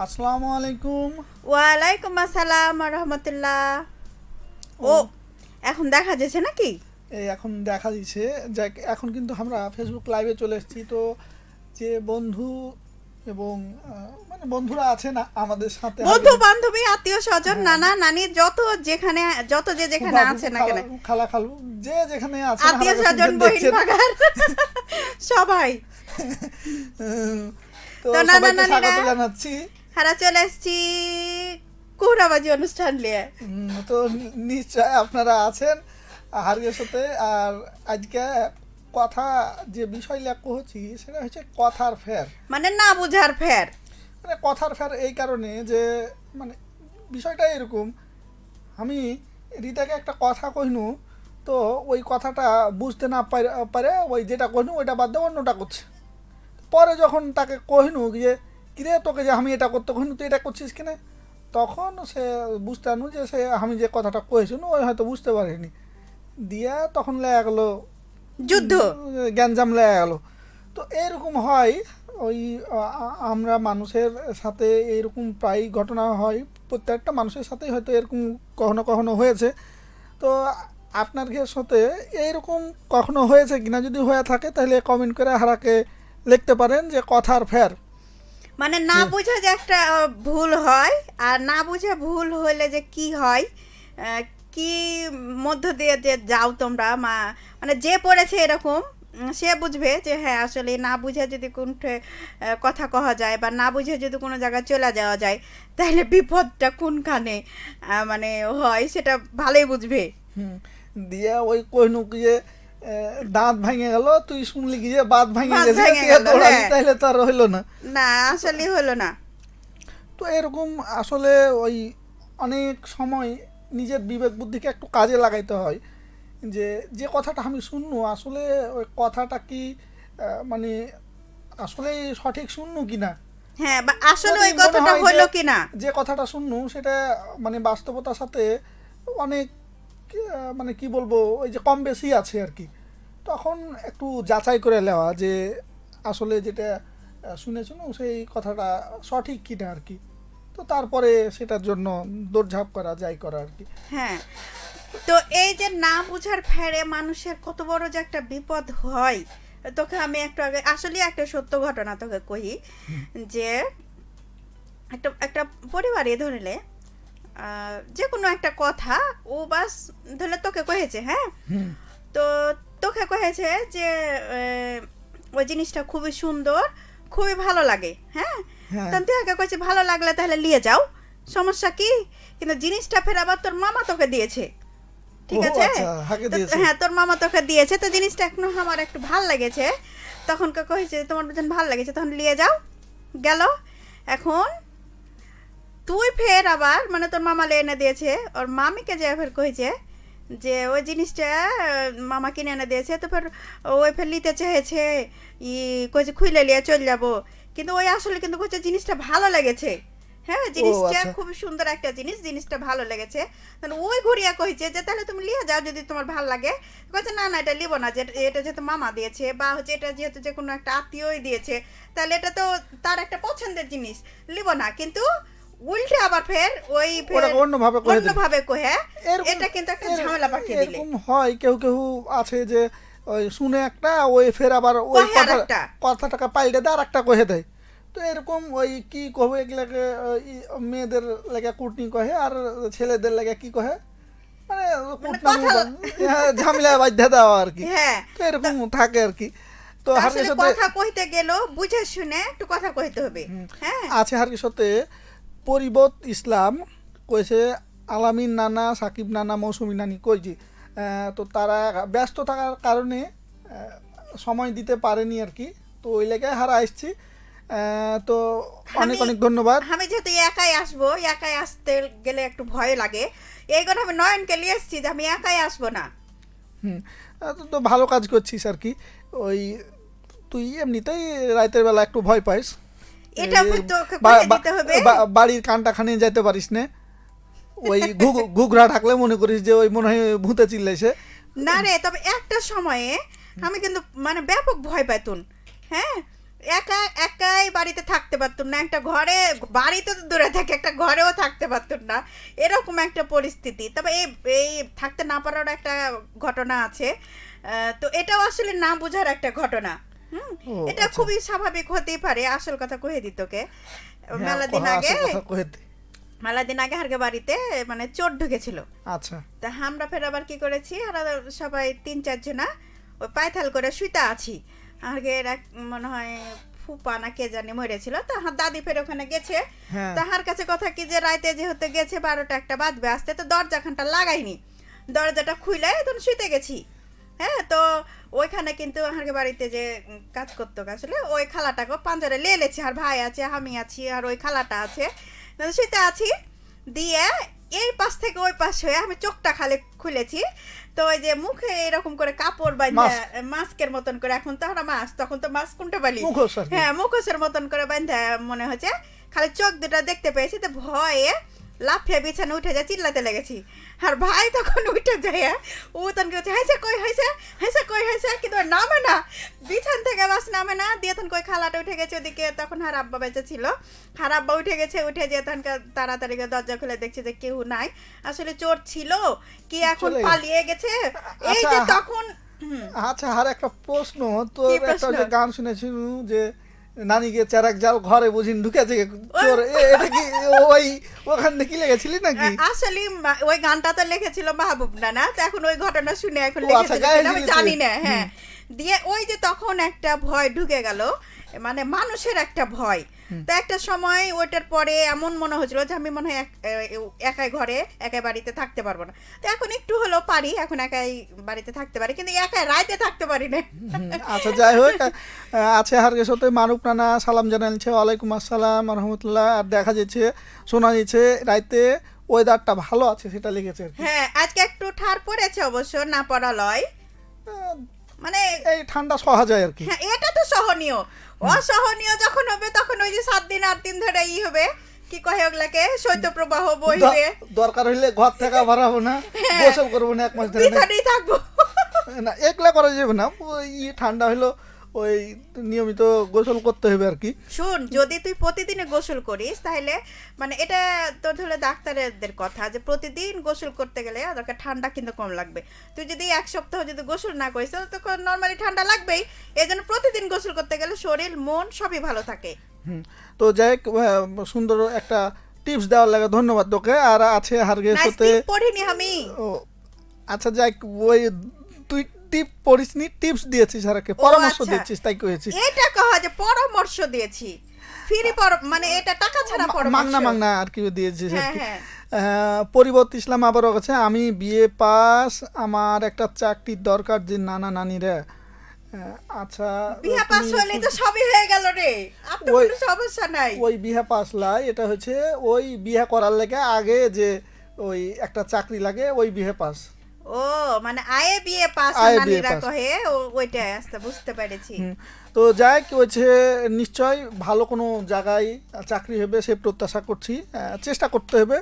আসসালামু আলাইকুম। ওয়ালাইকুম আসসালাম রহমতুল্লাহ ও। এখন দেখা যাচ্ছে নাকি? এই এখন দেখা দিচ্ছে। যে এখন কিন্তু আমরা ফেসবুক লাইভে চলে এসেছি। তো যে বন্ধু এবং মানে বন্ধুরা আছেন আ- আমাদের সাথে বন্ধু বান্ধবী আত্মীয় স্বজন নানা নানি যত যেখানে যত যে যেখানে আছে না কেন। খালা খালু যে যেখানে আছে আত্মীয় স্বজন বহিন ভাগার সবাই। তো নানা নানিরা- জানাচ্ছি। হারা চলে এসছি কুহরাবাজি অনুষ্ঠান নিয়ে। তো নিশ্চয় আপনারা আছেন হারিয়ের সাথে। আর আজকে কথা যে বিষয় লেখ হচ্ছি সেটা হচ্ছে কথার ফের। মানে না বুঝার ফের। মানে কথার ফের এই কারণে যে মানে বিষয়টা এরকম আমি রিতাকে একটা কথা কইনু তো ওই কথাটা বুঝতে না পারে- ওই যেটা কইনু ওইটা বাদ দিয়ে অন্যটা করছে। পরে যখন তাকে কহিনু যে কিরে তোকে যে আমি এটা করতে কহিনু তুই এটা করছিস কিনা তখন সে বুঝতে আনু যে সে আমি যে কথাটা কয়েছিল ওই হয়তো বুঝতে পারেনি। দিয়া তখন লেগে গেলো যুদ্ধ। গ্যাঞ্জাম লেগে গেল। তো এরকম হয় ওই আমরা মানুষের সাথে এরকম প্রায় ঘটনা হয় প্রত্যেকটা মানুষের সাথেই হয়তো এরকম কখনো কখনো হয়েছে। তো আপনার সাথে এইরকম কখনো হয়েছে কিনা যদি হয়ে থাকে তাহলে কমেন্ট করে হারাকে লিখতে পারেন যে কথার ফের। মানে না বুঝা যে একটা ভুল হয় আর না বুঝা ভুল হলে যে কি হয় কি মধ্য দিয়ে যে যাও তোমরা মা মানে যে পড়েছে এরকম সে বুঝবে যে হ্যাঁ আসলে না বুঝে যদি কোন কথা কহা যায় বা না বুঝে যদি কোনো জায়গায় চলে যাওয়া যায় তাহলে বিপদটা কোনখানে মানে হয় সেটা ভালোই বুঝবে। দিয়ে ওই কহিনু কি যে দাঁত ভাঙে গেল তুই শুনলি কি যে বাদ ভাঙে গেছে হ্যাঁ। তাহলে তো আর হইল না। না আসলে হলো না। তো এরকম আসলে ওই অনেক সময় নিজের বিবেক বুদ্ধিকে একটু কাজে লাগাইতে হয় যে যে কথাটা আমি শুননু আসলে ওই কথাটা কি মানে আসলে সঠিক শুননু কি না হ্যাঁ বা আসলে ওই কথাটা হলো কি না যে কথাটা শুননু সেটা মানে বাস্তবতার সাথে অনেক মানে কি বলব ওই যে কম বেশি আছে আর কি। তখন একটু যাচাই করে নেওয়া যে আসলে যেটা শুনেছিল সেই কথাটা সঠিক কিনা আর কি। তো তারপরে সেটার জন্য দৌড়ঝাঁপ করা যাই করা আর কি। হ্যাঁ। তো এই যে না বুঝার ফেরে মানুষের কত বড় যে একটা বিপদ হয় তোকে আমি একটু আগে আসলে একটা সত্য ঘটনা তোকে কহি যে একটা একটা পরিবারে ধরলে যে কোনো একটা কথা ও বাস ধরলে তোকে কহেছে হ্যাঁ? তো তোকে কহেছে যে ওই জিনিসটা খুবই সুন্দর খুবই ভালো লাগে হ্যাঁ? হ্যাঁ। তখন তুই আগে কইছে ভালো লাগলে তাহলে নিয়ে যাও। সমস্যা কি? কিন্তু জিনিসটা ফের আবার তোর মামা তোকে দিয়েছে। ঠিক আছে? আচ্ছা, হ্যাঁ তোর মামা তোকে দিয়েছে তো জিনিসটা এখনও আমার একটু ভালো লেগেছে। তখন কে কইছে তোমার যখন ভালো লেগেছে তখন নিয়ে যাও। গেল। এখন তুই ফের আবার মানে তোর মামা এনে দিয়েছে ওর মামিকে যে ফের কইছে যে ওই জিনিসটা মামা কিনে এনে দিয়েছে তো ফের ওই ফের নিতে চেয়েছে ই কইছে খুইলে নিয়ে চলে যাব। কিন্তু ওই আসলে কিন্তু কইছে জিনিসটা ভালো লেগেছে। হ্যাঁ জিনিসটা আচ্ছা। খুব সুন্দর একটা জিনিস জিনিসটা ভালো লেগেছে। তাহলে ওই ঘুরিয়া কইছে যে তাহলে তুমি লিয়ে যাও যদি তোমার ভালো লাগে। কইছে না না এটা লিবো না। যে এটা যেহেতু মামা দিয়েছে বা হচ্ছে এটা যেহেতু যে কোনো একটা আত্মীয়ই দিয়েছে তাহলে এটা তো তার একটা পছন্দের জিনিস। লিবো না। কিন্তু উল্টে আবার ফের ওই ফের ওটাকে অন্যভাবে কহে দিল। অন্যভাবে কহে এটা কিন্তু একটা ঝামেলা পাঠিয়ে দিলে। এরকম হয় কেউ কেউ আছে যে ওই শুনে একটা ওই ফের আবার ওই কথা কথাটাকে পাল্টে দেয় আর একটা কহে দেয়। তো এরকম ওই কি কবে এগুলাকে মেয়েদের লেগে কুটনি কহে আর ছেলেদের লেগে কি কহে? মানে কুটনামি হ্যাঁ, ঝামেলা বাধ্যা দেওয়া আর কি। হ্যাঁ। তো এরকম থাকে আর কি। তো আসলে সাথে কথা কইতে গেল বুঝে শুনে একটু কথা কইতে হবে। হ্যাঁ। আছে হারের সাথে পরিবত ইসলাম কইছে আলামিন নানা সাকিব নানা মৌসুমি নানি কইছি তো তারা ব্যস্ত থাকার কারণে সময় দিতে পারেনি আর কি। তো ওই লেগে হারা আসছি। তো অনেক অনেক ধন্যবাদ। আমি যেহেতু একাই আসব একাই আসতে গেলে একটু ভয় লাগে। এই কথা আমি নয়নকে নিয়ে এসেছি যে আমি একাই আসব না। হুম তো- তো ভালো কাজ করছিস আর কি। ওই তুই এমনিতেই রাতের বেলা একটু ভয় পাইস। এটা তোকে দিতে হবে? বাড়ির কানটা খানে যেতে পারিস না। ওই ঘুঘরা থাকলে মনে করিস যে ওই মনে হয় ভূতে চিল্লাইছে। না রে তবে একটা সময়ে আমি কিন্তু মানে ব্যাপক ভয় পাইতুন হ্যাঁ? একা একাই বাড়িতে থাকতে পারতুম না। একটা ঘরে বাড়িতে তো দূরে থাকে একটা ঘরেও থাকতে পারতুম না। এরকম একটা পরিস্থিতি। তবে এই এই থাকতে না পারার একটা ঘটনা আছে। তো এটাও আসলে না বোঝার একটা ঘটনা। এটা আচ্ছা। খুবই স্বাভাবিক হতেই পারে আসল কথা কয়ে দিত হ্যাঁ, মেলা দিন আগে। মেলা দিন আগে হারকে বাড়িতে মানে চোর ঢুকেছিল। আচ্ছা। তা আমরা ফের আবার কি করেছি আমরা সবাই তিন চারজনা ওই পায়থাল করে শুইতে আছি। আগের এক মনে হয় ফুপা না কে জানি মরেছিল তা দাদি ফের ওখানে গেছে। হ্যাঁ। তাহার কাছে কথা কি যে রাইতে যেহেতু গেছে বারোটা একটা বাজবে আসতে তো দরজাখানটা লাগাইনি। দরজাটা খুলে তখন শুইতে গেছি। হ্যাঁ তো ওইখানে কিন্তু আমার বাড়িতে যে কাজ করতো আসলে ওই খালাটাকে পাঞ্জারে লেলেছে আর ভাই আছে আমি আছি আর ওই খালাটা আছে। শুইতে আছি দিয়ে এই পাশ থেকে ওই পাশ হয়ে আমি চোখটা খালি খুলেছি। তো ওই যে মুখে এরকম করে কাপড় বাঁধা মাস্কের মতন করে এখন তো আমরা মাস্ক তখন তো মাস্ক কোনটা বালি। হ্যাঁ মুখোশের মতন করে বাঁধা মনে হচ্ছে। খালি চোখ দুটা দেখতে পেয়েছি তো ভয়ে লাফিয়ে বিছানে উঠে যায় চিল্লাতে লেগেছি। আর ভাই তখন উঠে যায় ও তখন কি হচ্ছে হাইসে কই হাইসে হাইসে কই হাইসে কিন্তু নামে না। বিছান থেকে বাস নামে না। দিয়ে তখন কই খালাটা উঠে গেছে ওদিকে। তখন হার আব্বা বেঁচে ছিল। হার আব্বা উঠে গেছে উঠে যে তখন তাড়াতাড়ি দরজা খুলে দেখছে যে কেউ নাই। আসলে চোর ছিল। কি এখন। পালিয়ে গেছে? এই আচ্ছা, যে তখন আচ্ছা আর একটা প্রশ্ন। তো একটা গান শুনেছি যে নানিকে চারাক জাল ঘরে বুঝিন ঢুকেছে। চোর এটা কি ওই ওখান থেকে লেগেছিলি নাকি? আসলে ওই গানটা তো লিখেছিল মাহবুব নানা তো এখন ওই ঘটনা শুনে এখন আচ্ছা, লিখেছিল আমি। জানি না হ্যাঁ। দিয়ে ওই যে তখন একটা ভয় ঢুকে গেল মানে মানুষের একটা ভয়। তো একটা সময় ওইটার পরে এমন মনে হয়েছিল যে আমি মনে হয় এক- একাই ঘরে একাই বাড়িতে থাকতে পারব না। তো এখন একটু হলেও পারি এখন একাই বাড়িতে থাকতে পারি কিন্তু একাই রাইতে থাকতে পারি না। আচ্ছা যাই হোক আছে হারকে সাথে মারুফ নানা সালাম জানাইছে ওয়ালাইকুম আসসালাম রহমতুল্লাহ আর দেখা যাচ্ছে শোনা যাচ্ছে রাইতে ওয়েদারটা ভালো আছে সেটা লিখেছে হ্যাঁ আজকে একটু ঠার পড়েছে অবশ্য না পড়া লয় মানে এই ঠান্ডা সহা যায় আর কি। হ্যাঁ এটা তো সহনীয়। অসহনীয় যখন হবে তখন ওই যে সাত দিন আট দিন ধরে ই হবে। কি কহে ওগুলাকে? শৈত্যপ্রবাহ বইবে দ- দরকার হইলে ঘর থেকে ভরাবো না? হ্যাঁ। গোসল করব না এক মাস ধরে। থাকব। না একলা করা যাবে না। ওই ঠান্ডা হইল ওই নিয়মিত গোসল করতে হবে আর কি। শুন যদি তুই প্রতিদিনে গোসল করিস তাহলে মানে এটা তোর ধরে ডাক্তারদের কথা যে প্রতিদিন গোসল করতে গেলে দরকার ঠান্ডা কিন্তু কম লাগবে। তুই যদি এক সপ্তাহ যদি গোসল না করিস তাহলে তখন নর্মালি ঠান্ডা লাগবেই। এই জন্য প্রতিদিন গোসল করতে গেলে শরীর মন সবই ভালো থাকে। তো যাই হোক, সুন্দর একটা টিপস দেওয়ার লাগে ধন্যবাদ তোকে। আর আছে হারগের সাথে পড়িনি আমি। ও আচ্ছা যাই ওই তুই টিপ পড়িসনি টিপস দিয়েছিস হারকে পরামর্শ আচ্ছা। দিচ্ছিস তাই কয়েছি এটা কহা যে পরামর্শ দিয়েছি। ফ্রি মানে এটা টাকা ছাড়া পরামর্শ। মাংনা মাংনা আর কি দিয়েছিস আর হ্যাঁ, কি হ্যাঁ। পরিবর্ত ইসলাম আবারও কাছে আমি বিএ পাস আমার একটা চাকরির দরকার যে নানা নানিরা আহ, আচ্ছা বিয়া পাস হলে তো সবই হয়ে গেল রে। ওই- সমস্যা নাই। ওই বিহা পাস লাই এটা হচ্ছে ওই বিহা করার লেগে আগে যে ওই একটা চাকরি লাগে ওই বিহে পাস। ও মানে আয়ে বিয়ে পাস নানিরা। কহে ও- ওইটাই আসতে বুঝতে পেরেছি তো যাই হচ্ছে নিশ্চয় ভালো কোনো জায়গায় চাকরি হবে সে প্রত্যাশা করছি চেষ্টা করতে হবে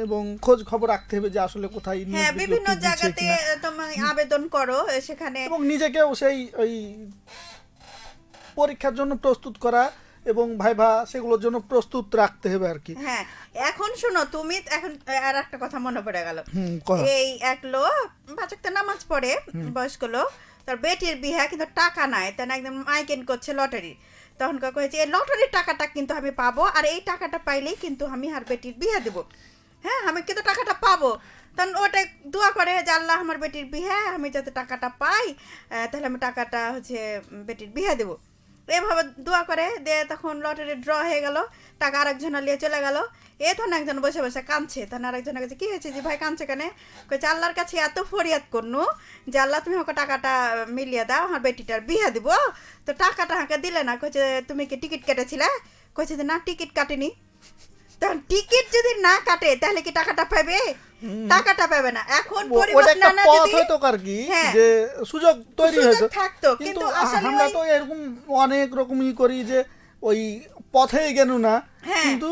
এবং খোঁজ খবর রাখতে হবে যে আসলে কোথায় হ্যাঁ বিভিন্ন জায়গাতে। তুমি আবেদন করো সেখানে এবং নিজেকেও সেই ওই পরীক্ষার জন্য প্রস্তুত করা এবং ভাইভা সেগুলোর জন্য প্রস্তুত রাখতে হবে আর কি। হ্যাঁ এখন শোনো তুমি এখন আর একটা কথা মনে পড়ে গেল। এই এক লোক বাচ্চাকে নামাজ পড়ে বয়স্ক লোক তার বেটির বিহা কিন্তু টাকা নাই তার একদম মাইকেন করছে লটারি। তখন কা কয়েছে এই লটারির টাকাটা কিন্তু আমি পাবো আর এই টাকাটা পাইলেই কিন্তু আমি আর বেটির বিয়া দেবো। হ্যাঁ আমি কিন্তু টাকাটা পাবো। তখন ওটা দোয়া করে যে আল্লাহ আমার বেটির বিহা আমি যাতে টাকাটা পাই তাহলে আমি টাকাটা হচ্ছে বেটির বিহা দেবো। এভাবে দোয়া করে দিয়ে তখন লটারি ড্র হয়ে গেল, টাকা আরেকজন নিয়ে চলে গেল। এ তখন একজন বসে বসে কাঁদছে তখন আরেকজনের কাছে কি হয়েছে যে ভাই কাঁদছে কেন? কইছে, আল্লাহর কাছে এত ফরিয়াদ করনু যে আল্লাহ তুমি আমাকে টাকাটা মিলিয়ে দাও, আমার বেটিটার বিয়ে দিব। তো টাকাটা আমাকে দিলে না, কইছে, তুমি কি টিকিট কেটেছিলে? কইছে যে, না, টিকিট কাটেনি। তখন টিকিট যদি না কাটে, তাহলে কি টাকাটা পাবে টাকাটা পাবে না এখন ও- ওটা পরিবর্তন একটা না পথ যদি হয়তো আর কি হ্যাঁ। যে সুযোগ তৈরি হতো থাকতো, কিন্তু আমরা তো এরকম অনেক রকমই করি যে ওই পথেই গেল না হ্যাঁ। কিন্তু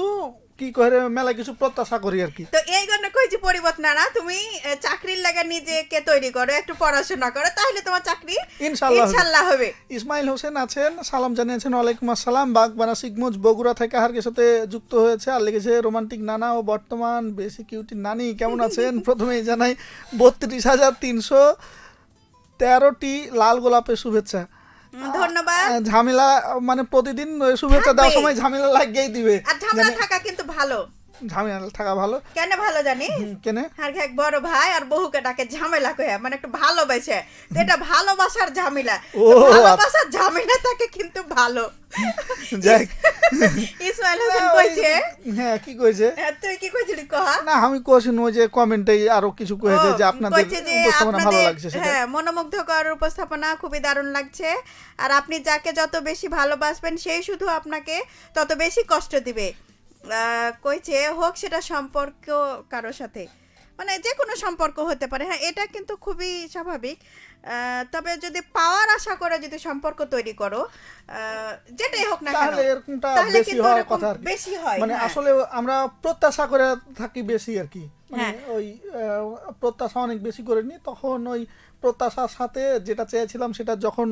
কি করে মেলা কিছু প্রত্যাশা করি আর কি। তো এই জন্য কইছি পরিবর্তন না তুমি চাকরির লাগা নিজেকে তৈরি করো একটু পড়াশোনা করো তাহলে তোমার চাকরি ইনশাল্লাহ হবে। ইনশাল্লাহ হবে। ইসমাইল হোসেন আছেন সালাম জানিয়েছেন ওয়ালাইকুম আসসালাম বাগবানা সিগমুজ বগুড়া থেকে হারকের সাথে যুক্ত হয়েছে আর লেগেছে রোমান্টিক নানা ও বর্তমান বেশি কিউটি নানি কেমন আছেন? প্রথমেই জানাই বত্রিশ হাজার তিনশো তেরোটি লাল গোলাপের শুভেচ্ছা। ধন্যবাদ। ঝামেলা মানে প্রতিদিন শুভেচ্ছা দেওয়ার সময় ঝামেলা লাগিয়েই দিবে। আর ঝামেলা থাকা কিন্তু ভালো। ঝামেলা থাকা ভালো। কেন ভালো জানি কেনে? আর এক বড় ভাই আর বহুকে ডাকে ঝামেলা কয়ে মানে একটু ভালোবেসে। তো এটা ভালোবাসার ঝামেলা। ভালোবাসার ঝামেলা কিন্তু ভালো। যাক। ইসমাইল হোসেন কইছে? হ্যাঁ কি কইছে? হ্যাঁ, তুই কি কইছিলি কহা? না আমি কোশ্চেন ওই যে কমেন্টে আরও কিছু কয়েছে ও, যে আপনাদের উপস্থাপনা ভালো লাগছে হ্যাঁ মনোমুগ্ধকর উপস্থাপনা খুবই দারুণ লাগছে। আর আপনি যাকে যত বেশি ভালোবাসবেন সেই শুধু আপনাকে তত বেশি কষ্ট দিবে। কইছে হোক সেটা সম্পর্ক কারোর সাথে। মানে যে কোনো সম্পর্ক হতে পারে হ্যাঁ এটা কিন্তু খুবই স্বাভাবিক তবে যদি পাওয়ার আশা করে যদি সম্পর্ক তৈরি করো যেটাই হোক না তাহলে এরকমটা বেশি হওয়ার কথা। বেশি হয় মানে হ্যাঁ। আসলে আমরা প্রত্যাশা করে থাকি বেশি আর কি মানে হ্যাঁ। ওই প্রত্যাশা অনেক বেশি করে নি তখন ওই প্রত্যাশার সাথে যেটা চেয়েছিলাম সেটা যখন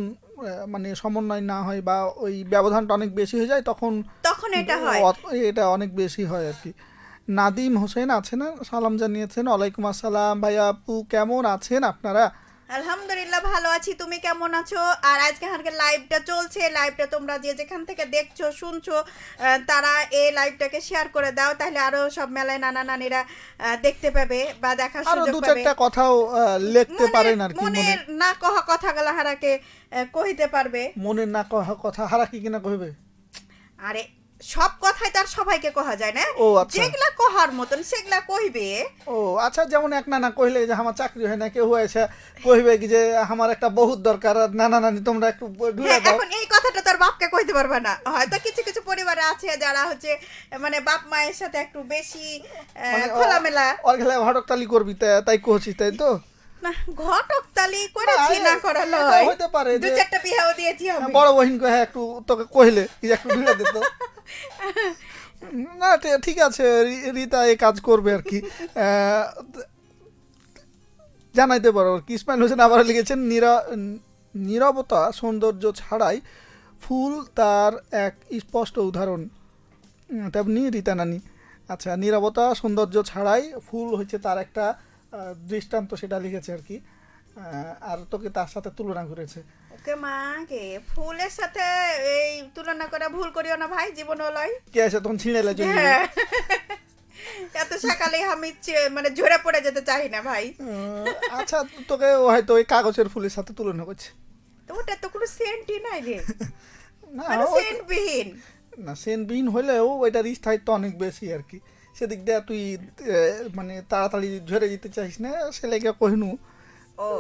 মানে সমন্বয় না হয় বা ওই ব্যবধানটা অনেক বেশি হয়ে যায় তখন তখন এটা হয় এটা অনেক বেশি হয় আর কি নাদিম হোসেন আছেন সালাম জানিয়েছেন। ওয়ালাইকুম আসসালাম। ভাইয়া আপু কেমন আছেন আপনারা? আলহামদুলিল্লাহ ভালো আছি। তুমি কেমন আছো? আর আজকে আমাকে লাইভটা চলছে। লাইভটা তোমরা যে যেখান থেকে দেখছ শুনছো তারা এই লাইভটাকে শেয়ার করে দাও। তাহলে আরও সব মেলায় নানা নানিরা দেখতে পাবে বা দেখার সুযোগ দু পাবে। চারটা কথাও লিখতে পারেন আর কি মনে মনের না কহা কথাগুলো হারাকে কহিতে পারবে। মনের না কহা কথা হারা কি কিনা কইবে? আরে সব কথাই তার সবাইকে কহা যায় না। আচ্ছা। যেগুলা কহার মতন সেগুলা কইবে। ও আচ্ছা যেমন এক নানা কইলে যে আমার চাকরি হয় না কেউ হয়েছে কইবে কি যে আমার একটা বহুত দরকার আর নানা নানি তোমরা একটু ঢুকে হ্যাঁ দাও। এখন এই কথাটা তোর বাপকে কইতে পারবে না। হয়তো কিছু কিছু পরিবারে আছে যারা হচ্ছে মানে বাপ মায়ের সাথে একটু বেশি মানে খোলামেলা। ওর খেলে হটকতালি করবি তাই- কহছি তাই তো? না ঘটক তালি করেছি না, করা লয় হইতে পারে দু চারটা বিহাও দিয়েছি আমি। বড় বহিন কহে একটু তোকে কইলে একটু ঢুকে দিত না ঠিক আছে রিতা এ কাজ করবে আর কি। জানাইতে পারো আর কি। ইসমাইল হোসেন আবার লিখেছেন নীরা- নীরবতা সৌন্দর্য ছাড়াই ফুল তার এক স্পষ্ট উদাহরণ। তেমনি রিতা নানি। আচ্ছা নীরবতা সৌন্দর্য ছাড়াই ফুল হচ্ছে তার একটা দৃষ্টান্ত সেটা লিখেছে আর কি। আর তোকে তার সাথে তুলনা করেছে। ওকে মা কে? ফুলের সাথে এই তুলনা করে ভুল করিও না ভাই জীবন লয়। কে আছে তখন ছিঁড়ে জন্য হ্যাঁ। এত সকালে আমি মানে ঝরে পড়ে যেতে চাই না ভাই। আচ্ছা তোকে হয়তো ওই কাগজের ফুলের সাথে তুলনা করছে। তো ওটা তো কোনো সেন্টই নাই রে। না মানে ওই- সেন্ট বিহীন না সেনবিহীন হলেও ওইটার স্থায়িত্ব অনেক বেশি আর কি। সেদিক দিয়ে তুই মানে তাড়াতাড়ি ঝরে যেতে চাইস না সে লেগে কহিনু ও।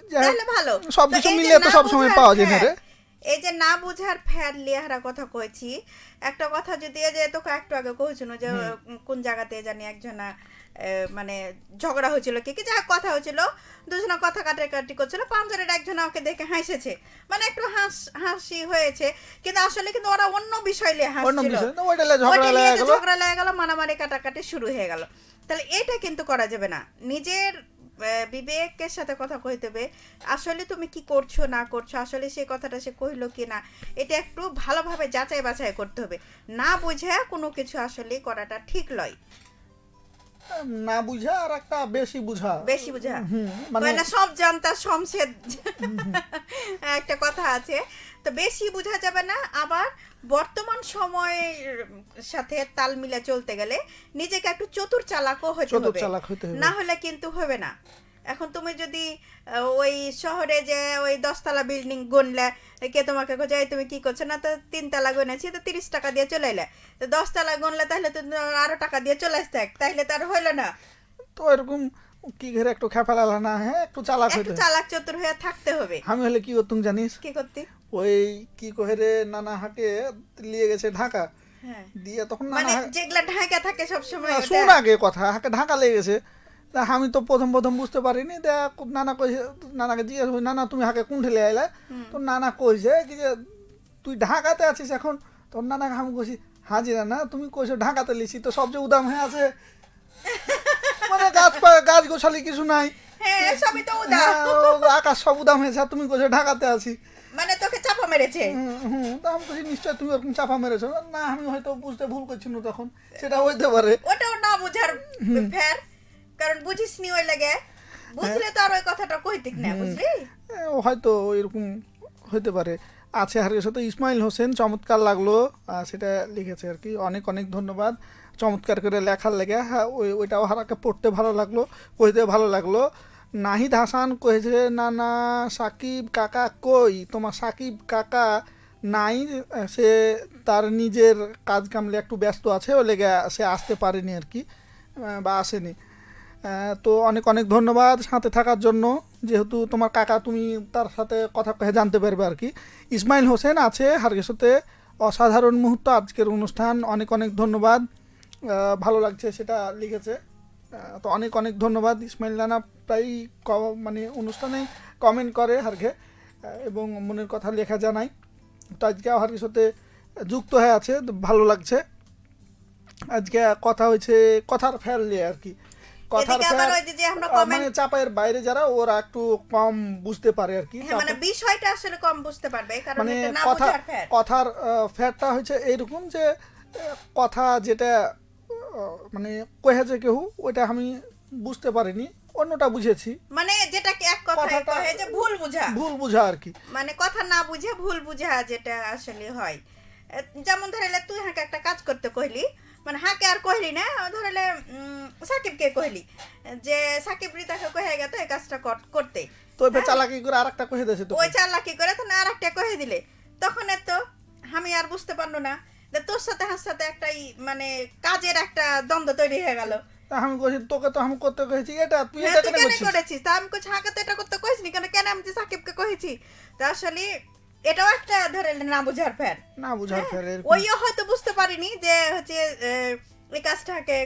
তাহলে ভালো। সবকিছু তো এই যে মিলিয়ে তো না সবসময় পাওয়া যায় না রে। এই যে না বুঝার ফ্যাট লিয়াহারা কথা কইছি একটা কথা যদি এই যে তোকে একটু আগে কইছিল যে কোন জায়গাতে জানি একজনা মানে ঝগড়া হয়েছিল কি কি যা কথা হয়েছিল দুজনা কথা কাটাকাটি করছিল পাঁচজনের একজন ওকে দেখে হাসেছে। মানে একটু হাস হাসি হয়েছে কিন্তু আসলে কিন্তু ওরা অন্য বিষয় নিয়ে হাসছিল। ঝগড়া লেগে গেল। ঝগড়া লেগে গেল মারামারি কাটাকাটি শুরু হয়ে গেল। তাহলে এটা কিন্তু করা যাবে না। নিজের বিবেকের সাথে কথা কইতে হবে। আসলে তুমি কি করছ, না করছ, আসলে সেই কথাটা সে কইলো কি না এটা একটু ভালোভাবে যাচাই বাছাই করতে হবে। না বুঝে কোনো কিছু আসলে করাটা ঠিক লয়। না বুঝা আর একটা বেশি বুঝা। বেশি বুঝা? মানে সব জানতা সমছেদ একটা কথা আছে। তো বেশি বোঝা যাবে না আবার বর্তমান সময়ের সাথে তাল মিলে চলতে গেলে নিজেকে একটু চতুর চালাকও হতে চতুর চালাক হতে হবে। না হলে কিন্তু হবে না। এখন তুমি যদি ওই শহরে যে ওই দশতলা বিল্ডিং গনলে কে তোমাকে খোঁজে তুমি কি করছ? না তো তিনতলা গনেছি তো তিরিশ টাকা দিয়ে চলে এলে। তো দশতলা গনলে তাহলে তো আরও টাকা দিয়ে চলে আসতে তাহলে তো আর হইল না। তো এরকম কি ঘরে একটু খেপা লালা না হ্যাঁ একটু চালাক একটু হইতে চালাক চতুর হয়ে থাকতে হবে। আমি হলে কি করতুম জানিস? কি করতে? ওই কি কহেরে নানা হাকে লিয়ে গেছে ঢাকা। হ্যাঁ। দিয়ে তখন মানে যেগুলা ঢাকা থাকে সব সময় শোন আগে কথা হাকে ঢাকা লেগেছে তা আমি তো প্রথম প্রথম বুঝতে পারিনি দেখ নানা কইছে নানাকে জিজ্ঞেস করি নানা তুমি হাকে কোন ঠেলে আইলা? তো নানা কইছে কি যে তুই ঢাকাতে আছিস এখন? তোর নানাকে আমি কইছি হাজিরা না তুমি কইছো ঢাকাতে লিছি তো সব যে উদাম হয়ে আছে মানে গাছ গাছ গোছালি কিছু নাই। হ্যাঁ হ্যাঁ, আকাশ সব উদাম হয়েছে তুমি কইছো ঢাকাতে আছি। মানে তোকে চাপা মেরেছে? হুম, হুম তা আমি কইছি নিশ্চয় তুমি ওরকম চাপা মেরেছো? না আমি হয়তো বুঝতে ভুল করছি না তখন সেটা হইতে পারে। ওটাও না বুঝার ফের। কারণ বুঝিস নি ওই লাগে। বুঝলে তো আর ওই কথাটা কইতিক না, বুঝলি? ও হয়তো এরকম হতে পারে। আছে হারের সাথে ইসমাইল হোসেন, চমৎকার লাগল। সেটা লিখেছে আর কি। অনেক অনেক ধন্যবাদ চমৎকার করে লেখার লেগে। হ্যাঁ ওই, ওইটাও হারাকে পড়তে ভালো লাগল, কইতে ভালো লাগল। নাহিদ হাসান কয়েছে না না, সাকিব কাকা কই? তোমার সাকিব কাকা নাই, সে তার নিজের কাজ কামলে একটু ব্যস্ত আছে ও লেগে সে আসতে পারেনি আর কি বা আসেনি। তো অনেক অনেক ধন্যবাদ সাথে থাকার জন্য। যেহেতু তোমার কাকা তুমি তার সাথে কথা কয়ে জানতে পারবে আর কি। ইসমাইল হোসেন আছে হারগেসতে। অসাধারণ মুহূর্ত আজকের অনুষ্ঠান। অনেক অনেক ধন্যবাদ। ভালো লাগছে সেটা লিখেছে। তো অনেক অনেক ধন্যবাদ। ইসমাইল রানা প্রায় ক- মানে অনুষ্ঠানে কমেন্ট করে হারঘে এবং মনের কথা লেখা জানায়। তো আজকে হারগেসতে যুক্ত হয়ে আছে। ভালো লাগছে। আজকে কথা হয়েছে কথার ফেল নিয়ে আর কি। কথার মানে চাপায়ের বাইরে যারা ওরা একটু কম বুঝতে পারে আর কি হ্যাঁ মানে বিষয়টা আসলে কম বুঝতে পারবে কারণ মানে না কথার ফ্যাটটা হচ্ছে এইরকম যে কথা যেটা মানে কহেছে কেউ ওইটা আমি বুঝতে পারিনি অন্যটা বুঝেছি। মানে যেটাকে এক কথায় কহে যে ভুল বুঝা। ভুল বুঝা আর কি। মানে কথা না বুঝে ভুল বুঝা যেটা আসলে হয়। যেমন ধরেলে তুই হাঁকে একটা কাজ করতে কইলি মানে হাঁকে আর কইলি না? ধরলে সাকিবকে কহিলি যে সাকিব রিতাকে কহে গেতো এই কাজটা কর- করতে। তো এবার চালাকি করে আর একটা কহে দিয়েছে তো ওই চালাকি করে তো আর একটা কহে দিলে। তখন এ তো আমি আর বুঝতে পারল না যে তোর সাথে হার সাথে একটা মানে কাজের একটা দ্বন্দ্ব তৈরি হয়ে গেল। তা আমি কইছি তোকে তো আমি করতে কহেছি এটা তুই হ্যাঁ, এটা কেন করেছিস? তা আমি কইছি হাঁকে তো এটা করতে কইস নি কেন? কেন আমি সাকিবকে কহেছি তা আসলে এটাও একটা ধরে না বুঝার না বুঝার হ্যাঁ, ওইও হয়তো বুঝতে পারিনি যে হচ্ছে এই কাজটাকে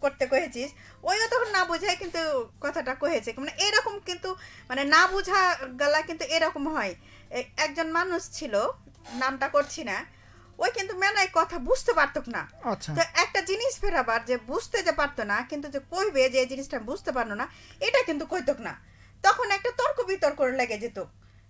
করতে কহেছিস। ওইও তখন না বুঝায় কিন্তু কথাটা কহেছে। মানে এরকম কিন্তু মানে না বুঝা গলা কিন্তু এরকম হয়। একজন মানুষ ছিল নামটা করছি না ওই কিন্তু মেলায় কথা বুঝতে পারতো না। আচ্ছা। তো একটা জিনিস ফেরাবার যে বুঝতে যে পারতো না কিন্তু যে কইবে যে এই জিনিসটা বুঝতে পারল না এটা কিন্তু কইতক না। তখন একটা তর্ক বিতর্ক লেগে যেত।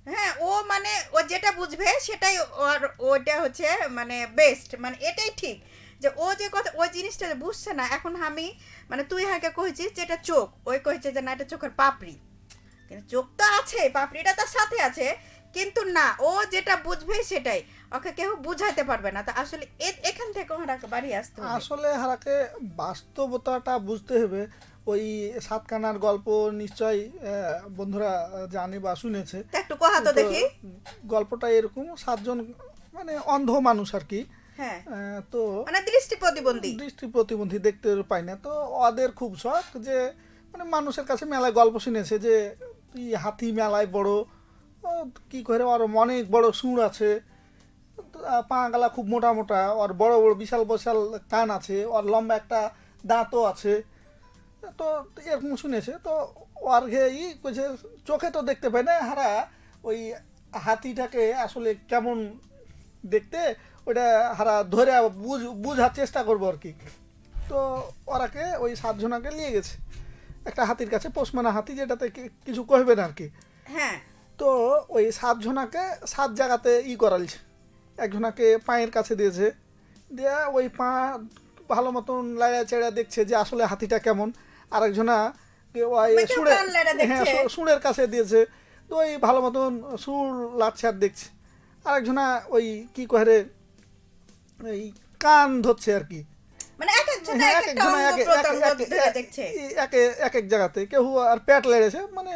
হ্যাঁ ও মানে ও যেটা বুঝবে সেটাই ওর ওটা হচ্ছে মানে বেস্ট মানে এটাই ঠিক। যে ও যে কথা, ওই জিনিসটা বুঝছে না, এখন আমি মানে তুই হাকে কইছিস যে এটা চোখ, ওই কইছে যে না, এটা চোখের পাপড়ি। কিন্তু চোখ তো আছে, পাপড়িটা তার সাথে আছে, কিন্তু না, ও যেটা বুঝবে সেটাই। ওকে কেউ বুঝাইতে পারবে না। তা আসলে এখান থেকে ওরা বাড়ি আসতে আসলে হারাকে বাস্তবতাটা বুঝতে হবে। ওই সাতকানার গল্প নিশ্চয় আহ, বন্ধুরা জানে বা শুনেছে। একটু তো তো দেখি। গল্পটা এরকম সাতজন মানে অন্ধ মানুষ আর কি। হ্যাঁ। তো মানে দৃষ্টি প্রতিবন্ধী। দৃষ্টি প্রতিবন্ধী দেখতে পায় না। তো ওদের খুব শখ যে মানে মানুষের কাছে মেলায় গল্প শুনেছে যে তুই হাতি মেলায় বড় কি করে ওর অনেক বড় সুর আছে। পা গালা খুব মোটা মোটা ওর বড় বড় বিশাল বিশাল কান আছে ওর লম্বা একটা দাঁতও আছে। তো এরকম শুনেছে তো ওর ঘে ই কইছে চোখে তো দেখতে পায় না হারা ওই হাতিটাকে আসলে কেমন দেখতে ওটা হারা ধরে বুঝ বুঝার চেষ্টা করব আর কি। তো ওরাকে ওই সাতজনাকে নিয়ে গেছে। একটা হাতির কাছে পোষমানা হাতি যেটাতে কিছু কইবে না আর কি। হ্যাঁ। তো ওই সাতজনাকে সাত জায়গাতে ই করালছে। একজনাকে পায়ের কাছে দিয়েছে। দিয়ে ওই পা ভালো মতন লাড়া চেড়া দেখছে যে আসলে হাতিটা কেমন। আরেকজনা মানে। হ্যাঁ সুরের কাছে দিয়েছে। তো ওই ভালো মতন সুর লাচ্ছে আর দেখছে। আরেকজনা ওই কি করে এই কান ধরছে আর কি। এক এক জায়গাতে। কেউ আর পেট লেড়েছে মানে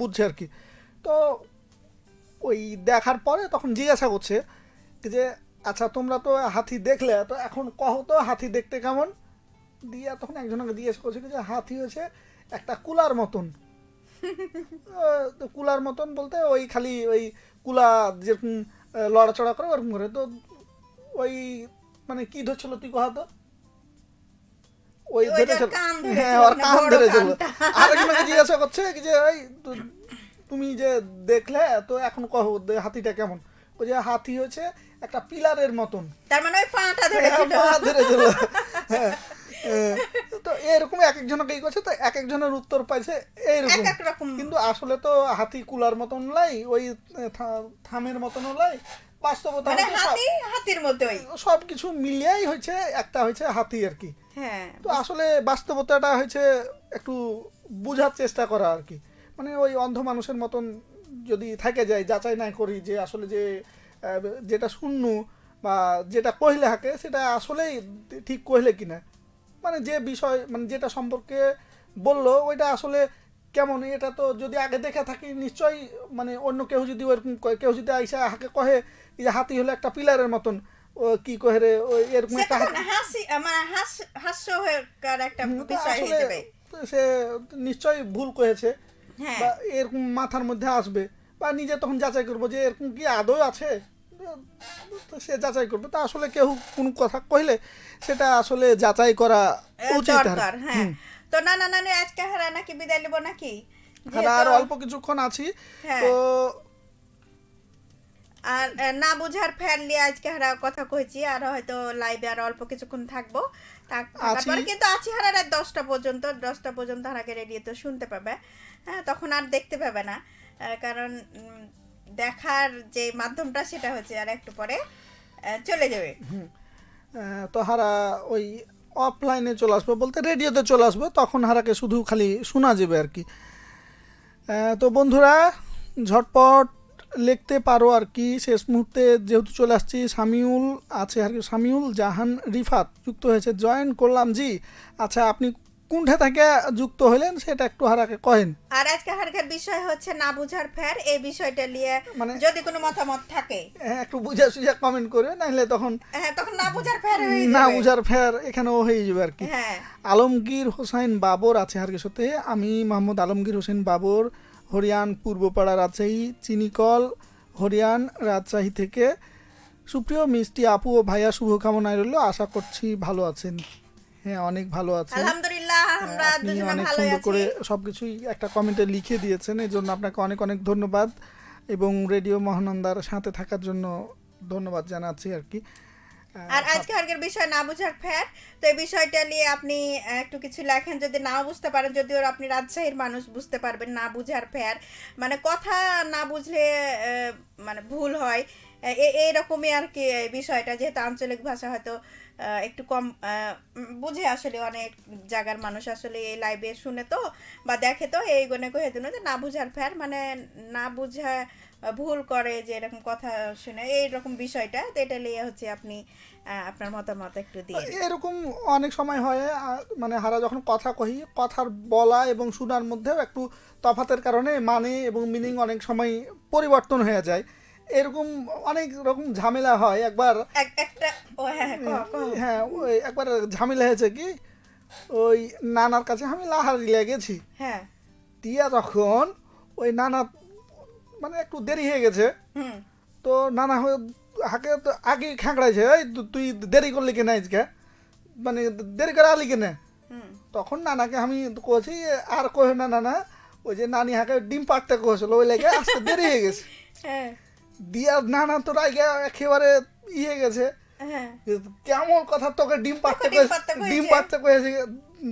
বুঝছে আর কি। তো ওই দেখার পরে তখন জিজ্ঞাসা করছে যে আচ্ছা তোমরা তো হাতি দেখলে তো এখন কহ তো হাতি দেখতে কেমন? দিয়া তখন একজনকে জিজ্ঞেস করছে যে হাতি হচ্ছে একটা কুলার মতন। কুলার মতন বলতে ওই খালি ওই কুলা যেরকম লড়াচড়া করে ওরকম করে। তো ওই মানে কি ধরছিল তুই কহা তো? ওই ওই ধরেছিল। হ্যাঁ ওর মানে কান ধরেছিল। আরেকজনকে জিজ্ঞাসা করছে কি যে এই তুমি যে দেখলে তো এখন কহ হাতিটা কেমন? ওই যে হাতি হচ্ছে একটা পিলারের মতন। তার মানে ওই পাটা ধরেছিল। পা ধরেছিল। হ্যাঁ। তো এরকম এক একজনকে ই করছে তো এক একজনের উত্তর পাইছে এইরকম। কিন্তু আসলে তো হাতি কুলার মতন লাই ওই থামের মতন লাই বাস্তবতা মানে হাতির মতোই সব কিছু মিলিয়েই হয়েছে একটা হয়েছে হাতি আর কি। হ্যাঁ। তো আসলে বাস্তবতাটা হয়েছে একটু বোঝার চেষ্টা করা আর কি। মানে ওই অন্ধ মানুষের মতন যদি থাকে যায় যাচাই না করি যে আসলে যে যেটা শূন্য বা যেটা কহিলে হাকে সেটা আসলেই ঠিক কহিলে কিনা। মানে যে বিষয় মানে যেটা সম্পর্কে বলল ওইটা আসলে কেমন এটা তো যদি আগে দেখে থাকি নিশ্চয়ই মানে অন্য কেউ যদি ওরকম কয় কেউ যদি আইসা হাকে কহে যে হাতি হলো একটা পিলারের মতন কি কহে রে এরকম একটা হাসি মানে হাস হাস্যকর একটা বিষয় হয়ে যাবে সে নিশ্চয়ই ভুল করেছে হ্যাঁ। বা এরকম মাথার মধ্যে আসবে বা নিজে তখন যাচাই করব যে এরকম কি আদৌ আছে? তো সে যাচাই করবে। তা আসলে কেউ কোনো কথা কইলে সেটা আসলে যাচাই করা উচিত আর দরকার হ্যাঁ। তো না না না আজকে হারা নাকি বিদায় নেব নাকি? আর অল্প কিছুক্ষণ আছি হ্যাঁ। তো আর না বুঝার ফ্যান নিয়ে আজকে হারা কথা কইছি আর হয়তো লাইভে আর অল্প কিছুক্ষণ থাকব। তার- তারপরে কিন্তু আছি হারা রাত দশটা পর্যন্ত দশটা পর্যন্ত হারাকে রেডিও তো শুনতে পাবে। হ্যাঁ তখন আর দেখতে পাবে না। কারণ দেখার যে মাধ্যমটা সেটা হচ্ছে আর একটু পরে চলে যাবে। তো হারা ওই অফলাইনে চলে আসব বলতে রেডিওতে চলে আসব, তখন হারাকে শুধু খালি শোনা যাবে আর কি। তো বন্ধুরা, ঝটপট লিখতে পারো আর কি, শেষ মুহূর্তে যেহেতু চলে আসছি সামিউল আছে আর কি সামিউল জাহান রিফাত, যুক্ত হয়েছে, জয়েন করলাম, জি। আচ্ছা আপনি কোনটা থেকে যুক্ত হলেন সেটা একটু হারাকে কহেন। আর আজকে হারকার বিষয় হচ্ছে না বুঝার ফের এই বিষয়টা নিয়ে মানে- যদি কোনো মতামত থাকে। হ্যাঁ, একটু বুঝা সুঝা কমেন্ট করে নাহলে তখন হ্যাঁ তখন না বুঝার ফের হয়ে না বুঝার ফের এখানেও হয়ে যাবে আর কি। হ্যাঁ। আলমগীর হোসেন বাবর আছে হারকেশতে আমি মোহাম্মদ আলমগীর হোসেন বাবর হরিয়ান পূর্বপাড়া রাজশাহী চিনিকল হরিয়ান রাজশাহী থেকে। সুপ্রিয় মিষ্টি আপু ও ভাইয়া শুভকামনায় রইল। আশা করছি ভালো আছেন। হ্যাঁ অনেক ভালো আছেন। আলহামদুলিল্লাহ আমরা দুজনে অনেক সুন্দর করে সবকিছুই একটা কমেন্টে লিখে দিয়েছেন এই জন্য আপনাকে অনেক অনেক ধন্যবাদ। এবং রেডিও মহানন্দার সাথে থাকার জন্য ধন্যবাদ জানাচ্ছি আর কি। আর আজকে আজকের বিষয় না বুঝার ফ্যার তো এই বিষয়টা নিয়ে আপনি একটু কিছু লেখেন যদি নাও বুঝতে পারেন যদিও আপনি রাজশাহীর মানুষ বুঝতে পারবেন না বুঝার ফ্যার মানে কথা না বুঝলে মানে ভুল হয়। এইরকমই আর কি বিষয়টা যেহেতু আঞ্চলিক ভাষা হয়তো একটু কম বুঝে আসলে অনেক জায়গার মানুষ আসলে এই লাইভে শুনে তো বা দেখে তো এই গনে কয়ে দিন যে না বুঝার ফ্যার মানে না বুঝা ভুল করে যে এরকম কথা শুনে এইরকম বিষয়টা, তো এটা নিয়ে হচ্ছে আপনি আপনার মতামত একটু দিয়ে এরকম অনেক সময় হয় মানে হারা যখন কথা কহি, কথার বলা এবং শোনার মধ্যেও একটু তফাতের কারণে মানে এবং মিনিং অনেক সময় পরিবর্তন হয়ে যায়। এরকম অনেক রকম ঝামেলা হয় একবার একটা হ্যাঁ হ্যাঁ। হ্যাঁ ওই একবার ঝামেলা হয়েছে কি ওই নানার কাছে আমি লাহার লাহারিয়া গেছি হ্যাঁ। দিয়া তখন ওই নানা মানে একটু দেরি হয়ে গেছে তো নানা হয়ে হাকে তো আগে খাঁকড়াইছে এই তুই দেরি করলি কেন আজকে? মানে দেরি করে আলি কেন? তখন নানাকে আমি কছি আর কহে না নানা ওই যে নানি হাকে ডিম পাড়তে কহেছিল ওই লেগে আসতে দেরি হয়ে গেছে। হ্যাঁ। দিয়া নানা তো রাইগে একেবারে ইয়ে গেছে। হ্যাঁ। কেমন কথা তোকে ডিম পাড়তে ডিম পাড়তে কয়েছে?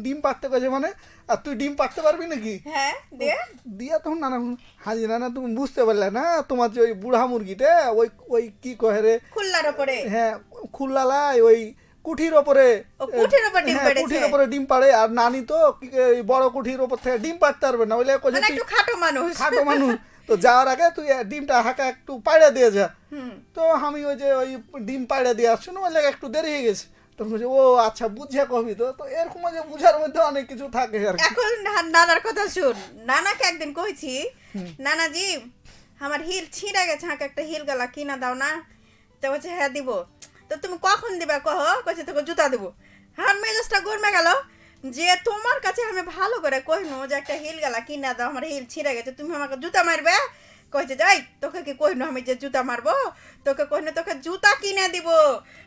ডিম পাড়তে কয়েছে মানে? আর তুই ডিম পাড়তে পারবি নাকি? হ্যাঁ দিয়া? তখন নানা হাজি নানা তুমি বুঝতে পারলে না? তোমার যে ওই বুড়া মুরগিটা ওই ওই কি কহে রে? খুলনার ওপরে। হ্যাঁ খুললালাই ওই কুঠির ওপরে। কুঠির হ্যাঁ। ওপরে ডিম পাড়ে আর নানি তো বড় কুঠির ওপর থেকে ডিম পাড়তে পারবে না। ওইলে মানে খাটো মানুষ। খাটো মানুষ। তো যাওয়ার আগে তুই ডিমটা হাঁকা একটু পাড়ে দিয়ে যা। তো আমি ওই যে ওই ডিম পাড়ে দিয়ে আসছি না একটু দেরি হয়ে গেছে। তখন বলছে ও আচ্ছা বুঝিয়া কবি তো। তো এরকম যে বুঝার মধ্যে অনেক কিছু থাকে আর এখন নানার কথা শুন। নানাকে একদিন কইছি নানাজি আমার হিল ছিঁড়ে গেছে আমাকে একটা হিল গালা কিনা দাও না। তো বলছে হ্যাঁ দিব। তো তুমি কখন দিবা কহ? কইছে তোকে জুতা দিব। হ্যাঁ মেজাজটা গরমে গেল। যে তোমার কাছে আমি ভালো করে কইনু যে একটা হিল গালা কিনা দাও আমার হিল ছিঁড়ে গেছে তুমি আমাকে জুতা মারবে? কইছে যাই তোকে কি কইনো আমি যে জুতা মারবো? তোকে কইনো তোকে জুতা কিনে দিব।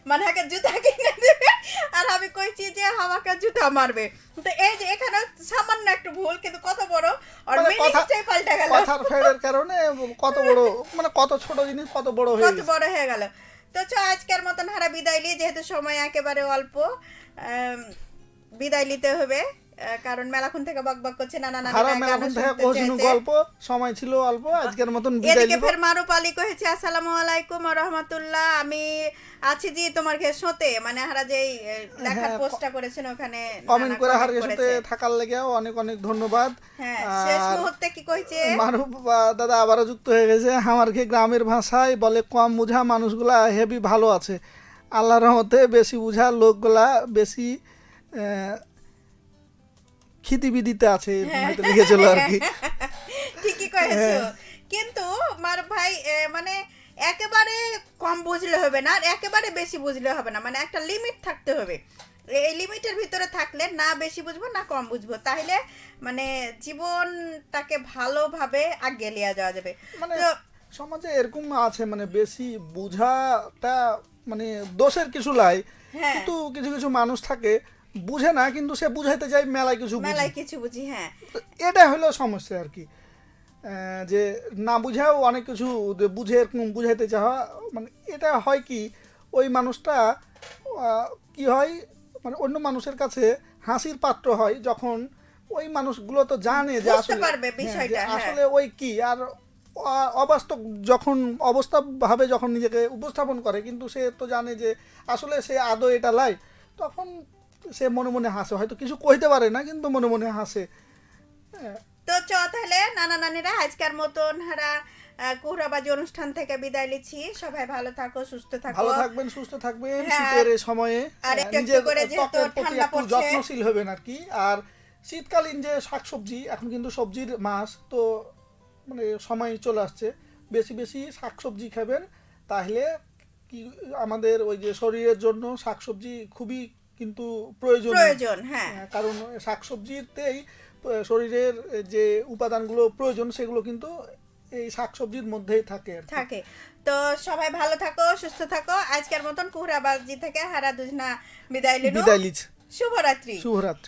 মানে আগে জুতা কিনে দিবে আর আমি কইছি যে আমাকে জুতা মারবে। তো এই যে এখানে সামান্য একটু ভুল কিন্তু কত বড় আর মানে পাল্টে গেল। কথার ফেরের কারণে কত বড় মানে কত ছোট জিনিস কত বড় হয়ে কত বড় হয়ে গেল। তো চ আজকের মতন হারা বিদায় নিই যেহেতু সময় একেবারে অল্প বিদায় নিতে হবে কারণ মেলাখুন থেকে বক বক করছে না না না হারা মেলাখন থেকে কোহিনু গল্প সময় ছিল অল্প আজকের মতন বিদায় এদিকে ফের মারুপ আলী কহেছে আসসালামু আলাইকুম রহমতুল্লাহ আমি আছি জি তোমার ঘে শোতে মানে হারা যেই লেখার হ্যাঁ, পোস্টটা করেছেন ওখানে কমেন্ট করে হারের সাথে থাকার লেগেও অনেক অনেক ধন্যবাদ। হ্যাঁ শেষ মুহূর্তে কি কইছে? মারুফ বা- দাদা আবারও যুক্ত হয়ে গেছে। আমার কি গ্রামের ভাষায় বলে কম বুঝা মানুষগুলা হেভি ভালো আছে। আল্লাহর রহমতে বেশি বুঝা লোকগুলা বেশি খিতিবিদিতে আছে হয়তো লিখেছিল আর কি। ঠিকই কয়েছো। হ্যাঁ। কিন্তু ভাই মানে একেবারে কম বুঝলে হবে না আর একেবারে বেশি বুঝলে হবে না। মানে একটা লিমিট থাকতে হবে। এই লিমিটের ভিতরে থাকলে না বেশি বুঝব না কম বুঝব। তাহলে মানে জীবনটাকে ভালোভাবে আগে লিয়ে যাওয়া যাবে। মানে সমাজে এরকম আছে মানে বেশি বুঝাটা মানে দোষের কিছু লাই হ্যাঁ। কিন্তু কিছু কিছু মানুষ থাকে বুঝে না কিন্তু সে বুঝাইতে যায় মেলায় কিছু মেলায় কিছু বুঝি হ্যাঁ। তো এটা হলো সমস্যা আর কি। যে না বুঝাও অনেক কিছু বুঝে এরকম বুঝাইতে চাওয়া মানে এটা হয় কি ওই মানুষটা কি হয় মানে অন্য মানুষের কাছে হাসির পাত্র হয় যখন ওই মানুষগুলো তো জানে যে আসলে হ্যাঁ, হ্যাঁ। আসলে ওই কি আর অবাস্তব যখন অবস্থাভাবে যখন নিজেকে উপস্থাপন করে কিন্তু সে তো জানে যে আসলে সে আদৌ এটা লাই তখন সে মনে মনে হাসে। হয়তো কিছু কইতে পারে না কিন্তু মনে মনে হাসে। তো চ তাহলে নানা নানিরা আজকের মতন হারা কুহরাবাজি অনুষ্ঠান থেকে বিদায় নিচ্ছি। সবাই ভালো থাকো সুস্থ থাকো। ভালো থাকবেন সুস্থ থাকবেন হ্যাঁ, শীতের সময়ে। নিজের ত্বকের প্রতি একটু। যত্নশীল হবেন আর কি। আর শীতকালীন যে শাকসবজি এখন কিন্তু সবজির মাস তো মানে সময় চলে আসছে। বেশি বেশি শাকসবজি খাবেন তাহলে কি আমাদের ওই যে শরীরের জন্য শাকসবজি খুবই কিন্তু প্রয়োজন। প্রয়োজন হ্যাঁ। কারণ শাকসবজিতেই শরীরের যে উপাদানগুলো প্রয়োজন সেগুলো কিন্তু এই শাকসবজির মধ্যেই থাকে থাকে। তো সবাই ভালো থাকো সুস্থ থাকো। আজকের মতন কুহরাবাজি থেকে হারা দুজনা বিদায় নিল বিদায় লিজ। শুভরাত্রি। শুভরাত্রি।